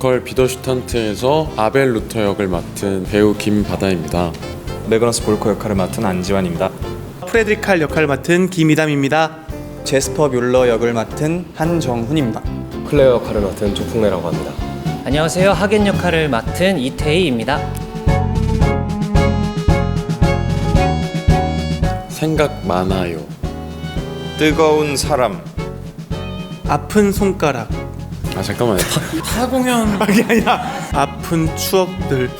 뮤지컬 비더슈탄트에서 아벨 루터 역을 맡은 배우 김바다입니다. 매그너스 볼코 역할을 맡은 안지환입니다. 프레드리칼 역할을 맡은 김이담입니다. 제스퍼 뮬러 역을 맡은 한정훈입니다. 클레어 역할을 맡은 조풍래라고 합니다. 안녕하세요. 하겐 역할을 맡은 이태희입니다. 생각 많아요. 뜨거운 사람 아픈 손가락. 아 잠깐만요. 타 공연 아니 아니야. 아픈 추억들.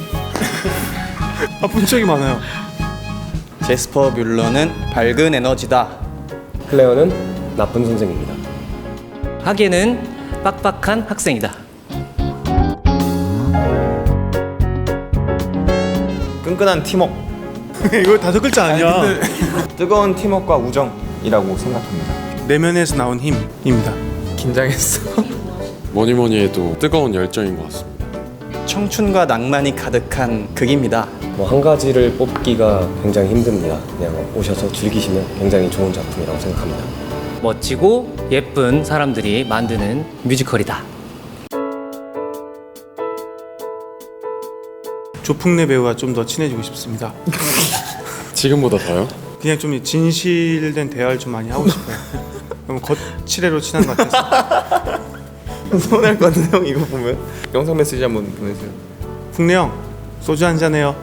아픈 추억이 많아요. 제스퍼 뮬러는 밝은 에너지다. 클레어는 나쁜 선생입니다. 하겐은 빡빡한 학생이다. 끈끈한 팀워크 이거 다섯 글자 아니야. 뜨거운 팀워크와 우정이라고 생각합니다. 내면에서 나온 힘입니다. 긴장했어. 뭐니 뭐니 해도 뜨거운 열정인 것 같습니다. 청춘과 낭만이 가득한 극입니다. 뭐 한 가지를 뽑기가 굉장히 힘듭니다. 그냥 오셔서 즐기시면 굉장히 좋은 작품이라고 생각합니다. 멋지고 예쁜 사람들이 만드는 뮤지컬이다. 조풍래 배우와 좀 더 친해지고 싶습니다. 지금보다 더요? 그냥 좀 진실된 대화를 좀 많이 하고 싶어요. 너무 거칠애로 친한 것 같아서. 서운할 것 같은 형 이거 보면 영상 메시지 한번 보내세요. 풍래 형 소주 한 잔 해요.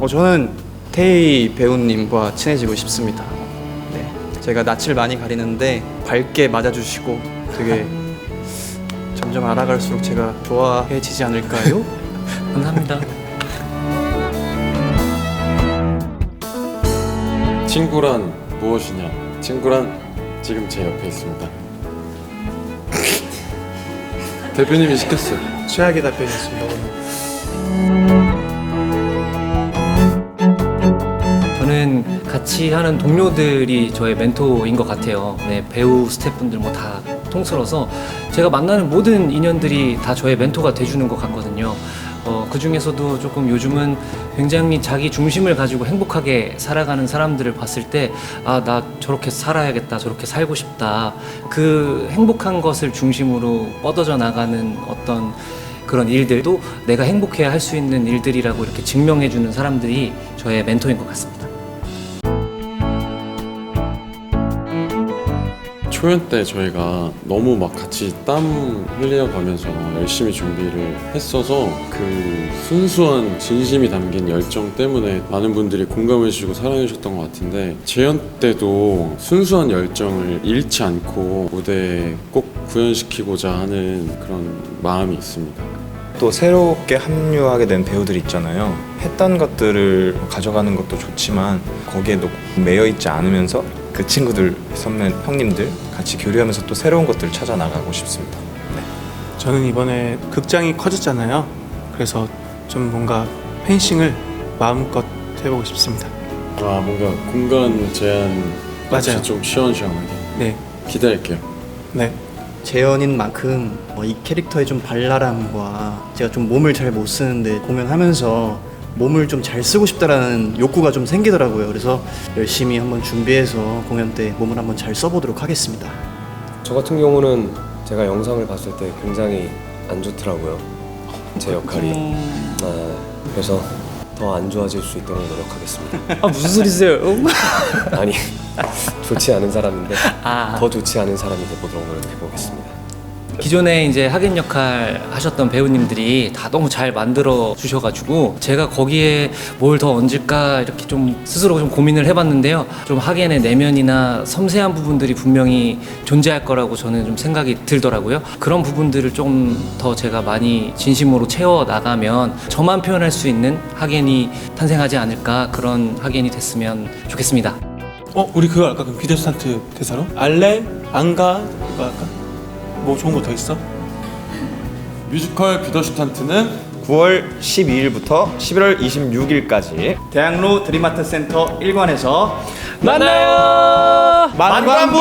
어, 저는 태희 배우님과 친해지고 싶습니다. 네, 제가 낯을 많이 가리는데 밝게 맞아주시고 되게 점점 알아갈수록 제가 좋아해지지 않을까요? 감사합니다. 친구란 무엇이냐? 친구란 지금 제 옆에 있습니다. 대표님이 시켰어요. 최악의 답변이었습니다. 오늘. 저는 같이 하는 동료들이 저의 멘토인 것 같아요. 네, 배우 스태프분들 뭐 다 통틀어서 제가 만나는 모든 인연들이 다 저의 멘토가 돼주는 것 같거든요. 어, 그 중에서도 조금 요즘은 굉장히 자기 중심을 가지고 행복하게 살아가는 사람들을 봤을 때, 아, 나 저렇게 살아야겠다, 저렇게 살고 싶다. 그 행복한 것을 중심으로 뻗어져 나가는 어떤 그런 일들도 내가 행복해야 할 수 있는 일들이라고 이렇게 증명해주는 사람들이 저의 멘토인 것 같습니다. 초연 때 저희가 너무 막 같이 땀 흘려가면서 열심히 준비를 했어서 그 순수한 진심이 담긴 열정 때문에 많은 분들이 공감해 주시고 사랑해 주셨던 것 같은데 재연 때도 순수한 열정을 잃지 않고 무대에 꼭 구현시키고자 하는 그런 마음이 있습니다. 또 새롭게 합류하게 된 배우들 있잖아요. 했던 것들을 가져가는 것도 좋지만 거기에 너 매여 있지 않으면서 그 친구들, 선배, 형님들 같이 교류하면서 또 새로운 것들을 찾아 나가고 싶습니다. 네. 저는 이번에 극장이 커졌잖아요. 그래서 좀 뭔가 펜싱을 마음껏 해보고 싶습니다. 아 뭔가 공간 제한 맞아요. 좀 시원시원하게 네, 기대할게요. 네. 재현인 만큼 어, 이 캐릭터의 좀 발랄함과 제가 좀 몸을 잘 못 쓰는데 공연하면서 몸을 좀 잘 쓰고 싶다라는 욕구가 좀 생기더라고요. 그래서 열심히 한번 준비해서 공연 때 몸을 한번 잘 써보도록 하겠습니다. 저 같은 경우는 제가 영상을 봤을 때 굉장히 안 좋더라고요. 제 역할이. 아, 그래서 더 안 좋아질 수 있도록 노력하겠습니다. 아 무슨 소리세요? 아니 좋지 않은 사람인데 아. 더 좋지 않은 사람이 되보도록 노력해 보겠습니다. 기존에 이제 하겐 역할 하셨던 배우님들이 다 너무 잘 만들어 주셔가지고 제가 거기에 뭘 더 얹을까 이렇게 좀 스스로 좀 고민을 해봤는데요. 좀 하겐의 내면이나 섬세한 부분들이 분명히 존재할 거라고 저는 좀 생각이 들더라고요. 그런 부분들을 좀 더 제가 많이 진심으로 채워 나가면 저만 표현할 수 있는 하겐이 탄생하지 않을까 그런 하겐이 됐으면 좋겠습니다. 어, 우리 그거 할까? 그럼 비더스탄트 대사로? 알래? 안 가? 이거 할까? 뭐 좋은 거 더 있어? 뮤지컬 비더슈탄트는 9월 12일부터 11월 26일까지 대학로 드림아트 센터 1관에서 만나요! 만관부!